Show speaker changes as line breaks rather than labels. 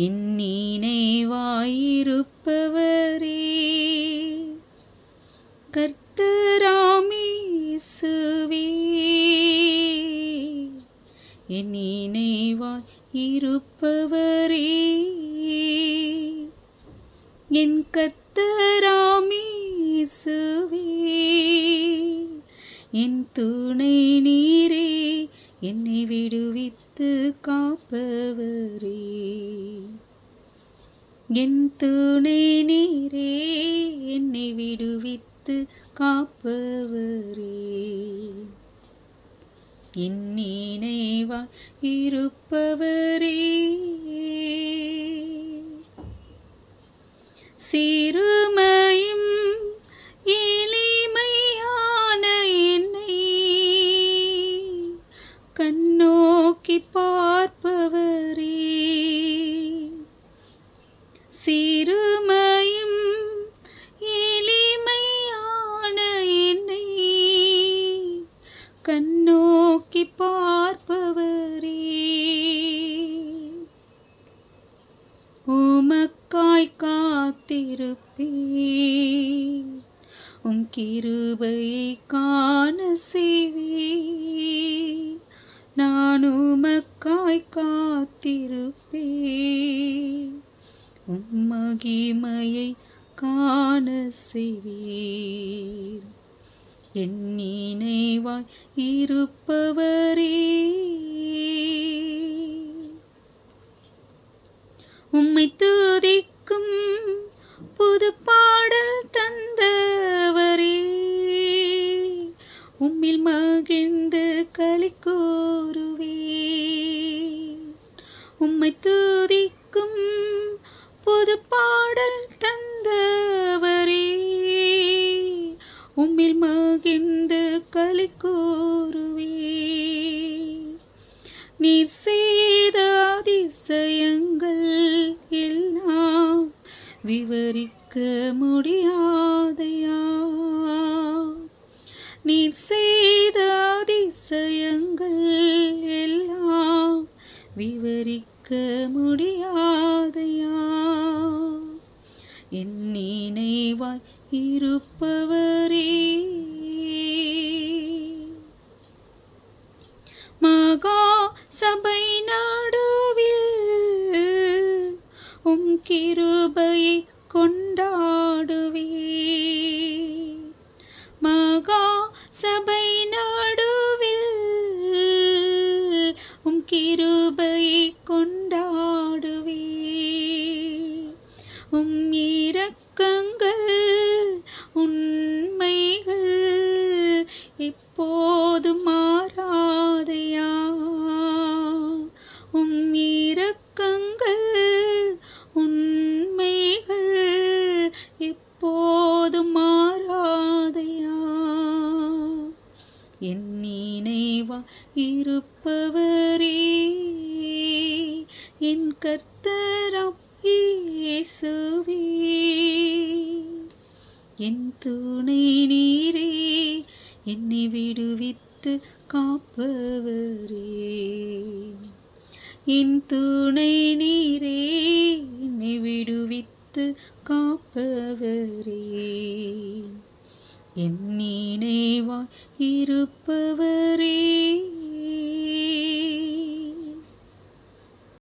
என் நினைவாயிருப்பவரே கர்த்தராமேசுவே. என் நினைவாய் இருப்பவரே என் கர்த்தராமேசுவே. என் துணை நீரே என்னை விடுவித்து காப்பவர். என் துணை நீரே என்னை விடுவித்து காப்பவரே. என் நினைவா இருப்பவரே நோக்கி பார்ப்பவரே உமக்காய் காத்திருப்பே உம் கிருபையை காண செய்வே நான் உமக்காய் காத்திருப்பே உம் மகிமையை காண செய்வீர் என் இருப்பவரே. உம்மை துதிக்கும் புது பாடல் தந்தவரே. உம்மில் மகிழ்ந்து களி கூறுவே. உம்மை துதிக்கும் புது பாடல் தந்தவரே. உம்மில் மகிழ்ந்து கலி கூறுவே நீர் செய்த அதிசயங்கள் எல்லாம் விவரிக்க முடியாதையா நீர் செய்த அதிசயங்கள் எல்லாம் விவரிக்க முடியாதையா என் நினைவாய் இருப்பவரே. மகா சபை நாடுவில் உம் கிருபையை கொண்டாடுவே மகா சபை இப்போது மாறாதையா? உம் இரக்கங்கள் உண்மைகள் இப்போது மாறாதையா? என் நினைவா இருப்பவரே என் கர்த்தரம் இயேசுவே. என் துணை நீரே என்னை விடுவித்து காப்பவரே. என் துணை நீரே என்னை விடுவித்து காப்பவரே. என் நினைவாய் இருப்பவரே.